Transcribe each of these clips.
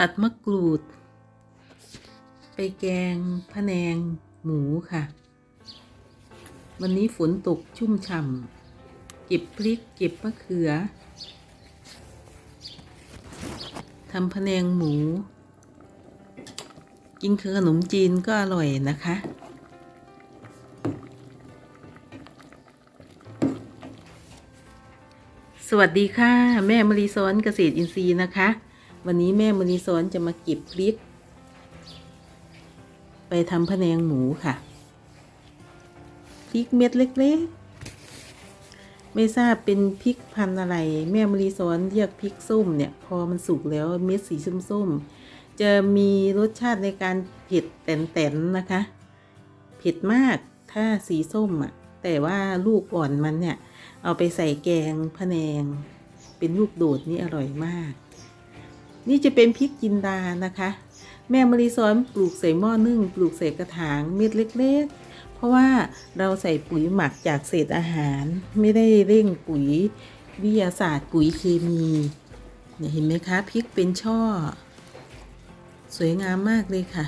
ตัดมะกรูด ไปแกงพะแนงหมูค่ะ วันนี้ฝนตกชุ่มฉ่ำเก็บพริกเก็บมะเขือทำพะแนงหมู กินคือขนมจีนก็อร่อยนะคะ สวัสดีค่ะ แม่มรีซ้อนเกษตรอินทรีย์นะคะ วันนี้แม่มรีซ้อนจะมาเก็บพริก ไปทำพะแนงหมูค่ะ พริกเม็ดเล็กๆ ไม่ทราบเป็นพริกพันธุ์อะไร แม่มรีซ้อนเรียกพริกส้มเนี่ย พอมันสุกแล้วเม็ดสีส้มๆ จะมีรสชาติในการเผ็ดแตนๆนะคะ เผ็ดมากถ้าสีส้มอะ แต่ว่าลูกอ่อนมันเนี่ย เอาไปใส่แกงพะแนง เป็นลูกโดดนี่อร่อยมาก นี่จะเป็นพริกจินดานะคะ แม่มรีซ้อนปลูกใส่หม้อนึ่ง ปลูกใส่กระถางเม็ดเล็กๆ เพราะว่าเราใส่ปุ๋ยหมักจากเศษอาหาร ไม่ได้เร่งปุ๋ยวิทยาศาสตร์ปุ๋ยเคมีเนี่ยเห็นไหมคะพริกเป็นช่อ สวยงามมากเลยค่ะ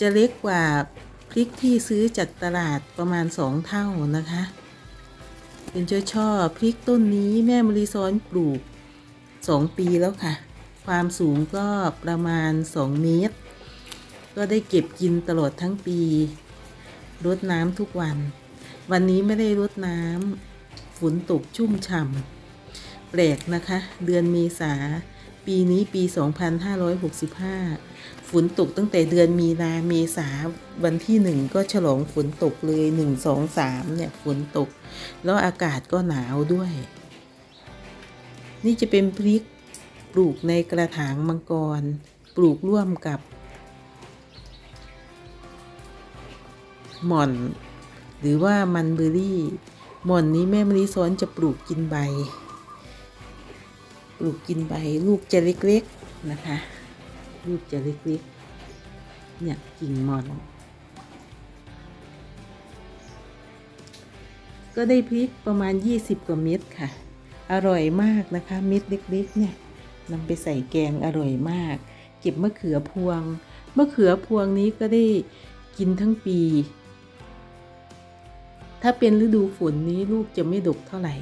จะเล็กกว่าพริกที่ซื้อจากตลาดประมาณสองเท่านะคะ เป็นช่อช่อพริกต้นนี้แม่มรีซ้อนปลูกสองปีแล้วค่ะ ความสูงก็ประมาณสองเมตร ก็ได้เก็บกินตลอดทั้งปีรดน้ำทุกวัน วันนี้ไม่ได้รดน้ำฝนตกชุ่มฉ่ำแปลกนะคะ เดือนเมษา ปีนี้ปี 2565 ฝนตกตั้งแต่เดือนมีนาเมษาวันที่หนึ่งก็ฉลองฝนตกเลยหนึ่งสองสามเนี่ยฝนตก แล้วอากาศก็หนาวด้วย นี่จะเป็นพริกปลูกในกระถางมังกร ปลูกร่วมกับ หม่อน หรือว่ามันเบอรี่ หม่อนนี้แม่มะลิซ้อนจะปลูกกินใบ ปลูกกินใบลูกจะเล็กๆนะคะ ลูกจะเล็กๆ เนี่ยกิ่งหมอน ก็ได้พริกประมาณ 20 กว่าเม็ดค่ะ อร่อยมากนะคะ เม็ดเล็กๆ เนี่ยนำไปใส่แกงอร่อยมาก เก็บมะเขือพวง มะเขือพวงนี้ก็ได้กินทั้งปี ถ้าเป็นฤดูฝนนี้ลูกจะไม่ดกเท่าไหร่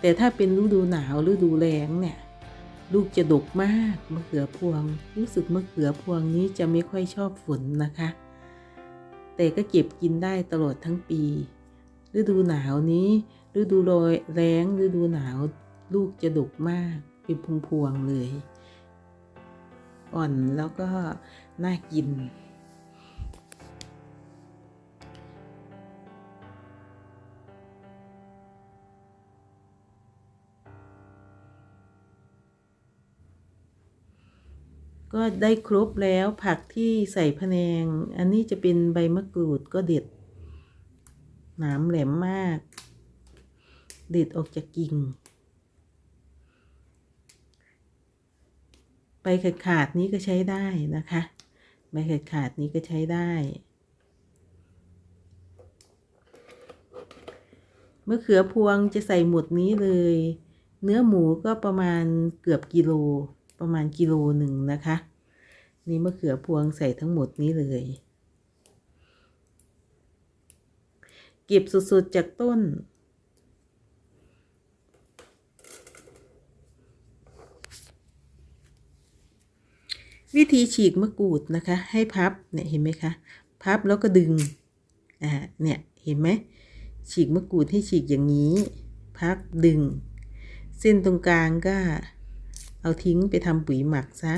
แต่ถ้าเป็นฤดูหนาวฤดูแล้งเนี่ย ลูกจะดกมากมะเขือพวง รู้สึกมะเขือพวงนี้จะไม่ค่อยชอบฝนนะคะ แต่ก็เก็บกินได้ตลอดทั้งปี ฤดูหนาวนี้ ฤดูโรยแล้งฤดูหนาว ลูกจะดกมากเป็นพวงพวงๆเลย อ่อนแล้วก็น่ากิน ก็ได้ครบแล้วผักที่ใส่พะแนง อันนี้จะเป็นใบมะกรูดก็เด็ด หนามแหลมมาก เด็ดออกจากกิ่ง ใบขาดขาดนี้ก็ใช้ได้นะคะ ใบขาดขาดนี้ก็ใช้ได้มะเขือพวงจะใส่หมดนี้เลย เนื้อหมูก็ประมาณเกือบกิโล ประมาณกิโลหนึ่งนะคะ นี่มะเขือพวงใส่ทั้งหมดนี้เลย เก็บสุดๆจากต้น วิธีฉีกมะกรูดนะคะ ให้พับเนี่ยเห็นไหมคะ พับแล้วก็ดึง อ่า เนี่ยเห็นไหม ฉีกมะกรูดให้ฉีกอย่างนี้ พับดึง เส้นตรงกลางก็ เอาทิ้งไปทำปุ๋ยหมักซะ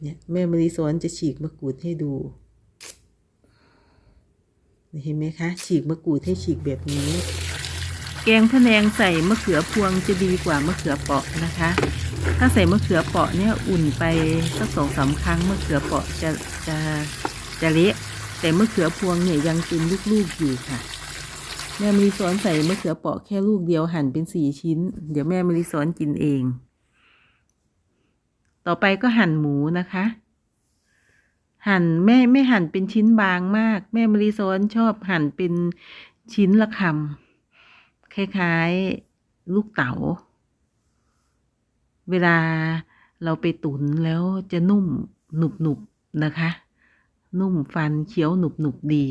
เนี่ยแม่มริสอนจะฉีกมะกรูดให้ดู เห็นไหมคะ ฉีกมะกรูดให้ฉีกแบบนี้ แกงพะแนงใส่มะเขือพวงจะดีกว่ามะเขือเปาะนะคะ ถ้าใส่มะเขือเปาะเนี่ยอุ่นไปสักสองสามครั้งมะเขือเปาะจะจะจะเละแต่มะเขือพวงเนี่ยยังเป็นลูกๆอยู่ค่ะแม่มริสอนใส่มะเขือเปาะแค่ลูกเดียวหั่นเป็นสี่ชิ้น เดี๋ยวแม่มริสอนกินเอง ต่อไปก็หั่นหมูนะคะ หั่นแม่ไม่หั่นเป็นชิ้นบางมาก แม่มริสอนชอบหั่นเป็นชิ้นละคำคล้ายๆลูกเต๋า เวลาเราไปตุ๋นแล้วจะนุ่มหนุบหนุบนะคะ นุ่มฟันเคี้ยวหนุบหนุบๆดี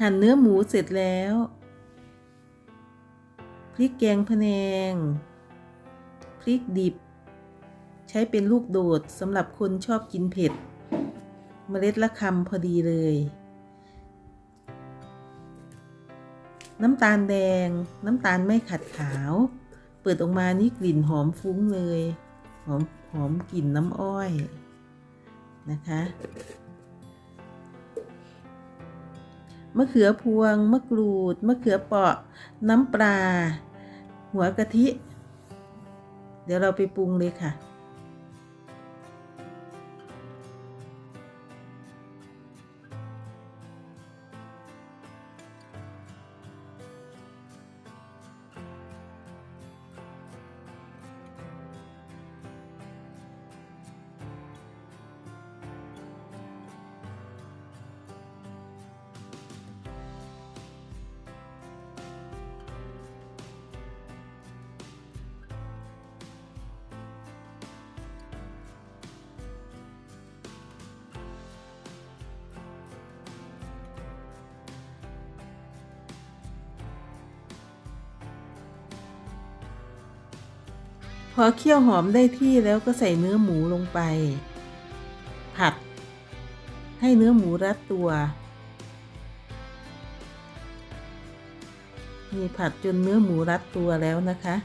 หั่นเนื้อหมูเสร็จแล้ว พริกแกงพะแนง พริกดิบ ใช้เป็นลูกโดดสำหรับคนชอบกินเผ็ด เมล็ดละคำพอดีเลย น้ำตาลแดง น้ำตาลไม่ขัดขาว เปิดออกมานี่กลิ่นหอมฟุ้งเลย หอมหอมกลิ่นน้ำอ้อยนะคะ มะเขือพวง มะกรูด มะเขือเปราะ น้ำปลา หัวกะทิ เดี๋ยวเราไปปรุงเลยค่ะ พอเคี่ยวหอมได้ที่แล้วก็ใส่เนื้อหมูลงไป ผัด ให้เนื้อหมูรัดตัว มีผัดจนเนื้อหมูรัดตัวแล้วนะคะ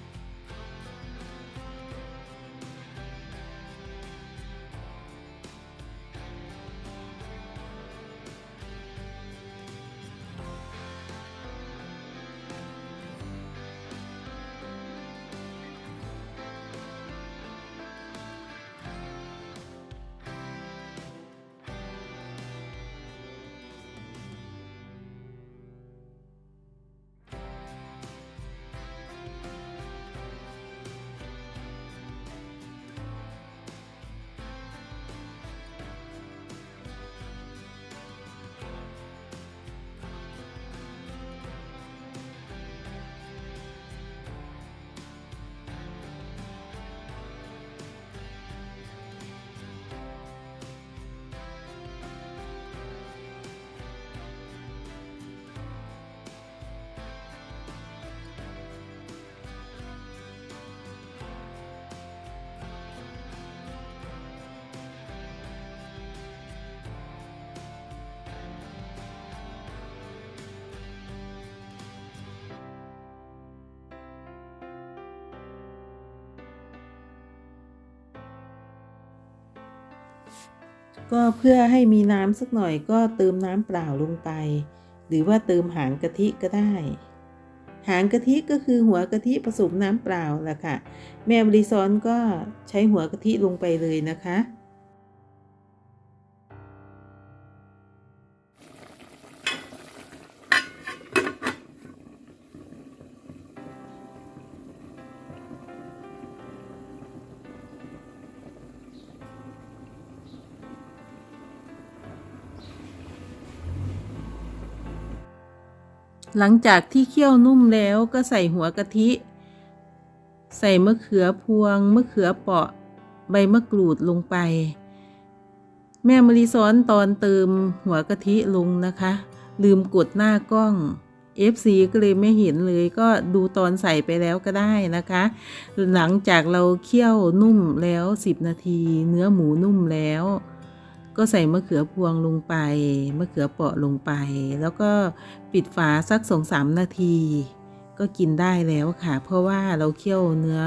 ก็เพื่อให้มีน้ำสักหน่อยก็เติมน้ำเปล่าลงไป หรือว่าเติมหางกะทิก็ได้ หางกะทิก็คือหัวกะทิผสมน้ำเปล่าแหละค่ะ แม่บริซอนก็ใช้หัวกะทิลงไปเลยนะคะ หลังจากที่เคี่ยวนุ่มแล้วก็ใส่หัวกะทิ ใส่มะเขือพวง มะเขือเปาะ ใบมะกรูดลงไป แม่มะลิซ้อนตอนเติมหัวกะทิลงนะคะ ลืมกดหน้ากล้อง FC ก็เลยไม่เห็นเลยก็ดูตอนใส่ไปแล้วก็ได้นะคะ หลังจากเราเคี่ยวนุ่มแล้ว 10 นาที เนื้อหมูนุ่มแล้ว ก็ใส่มะเขือพวงลงไป มะเขือเปราะลงไป แล้วก็ปิดฝาสักสองสามนาที ก็กินได้แล้วค่ะ เพราะว่าเราเคี่ยวเนื้อ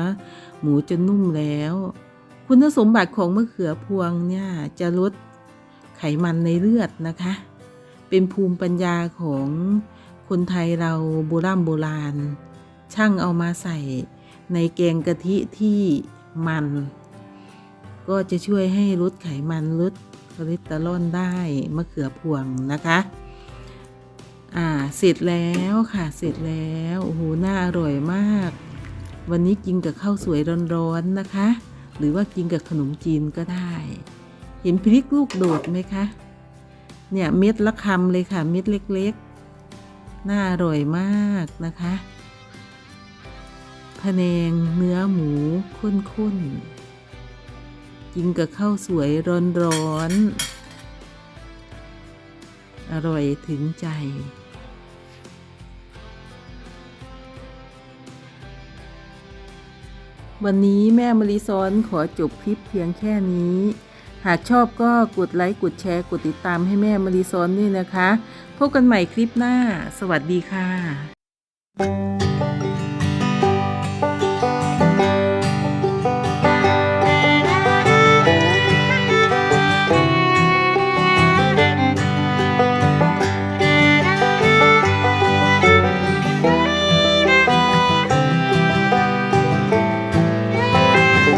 หมูจนนุ่มแล้ว คุณสมบัติของมะเขือพวงเนี่ยจะลดไขมันในเลือดนะคะ เป็นภูมิปัญญาของคนไทยเราโบราณโบราณ ช่างเอามาใส่ในแกงกะทิที่มัน ก็จะช่วยให้ลดไขมันลด คอเลสเตอรอลได้มะเขือพวงนะคะอ่าเสร็จแล้วค่ะเสร็จแล้วโอ้โหน่าอร่อยมาก วันนี้กินกับข้าวสวยร้อนๆนะคะ หรือว่ากินกับขนมจีนก็ได้ เห็นพริกลูกโดดไหมคะเนี่ยเม็ดละคำเลยค่ะเม็ดเล็กๆ น่าอร่อยมากนะคะพะแนงเนื้อหมูข้นๆ กินกับข้าวสวยร้อนๆอร่อยถึงใจ วันนี้แม่มะลิซ้อนขอจบคลิปเพียงแค่นี้ หากชอบก็กดไลค์ กดแชร์ กดติดตามให้แม่มะลิซ้อนด้วยนะคะ พบกันใหม่คลิปหน้า สวัสดีค่ะ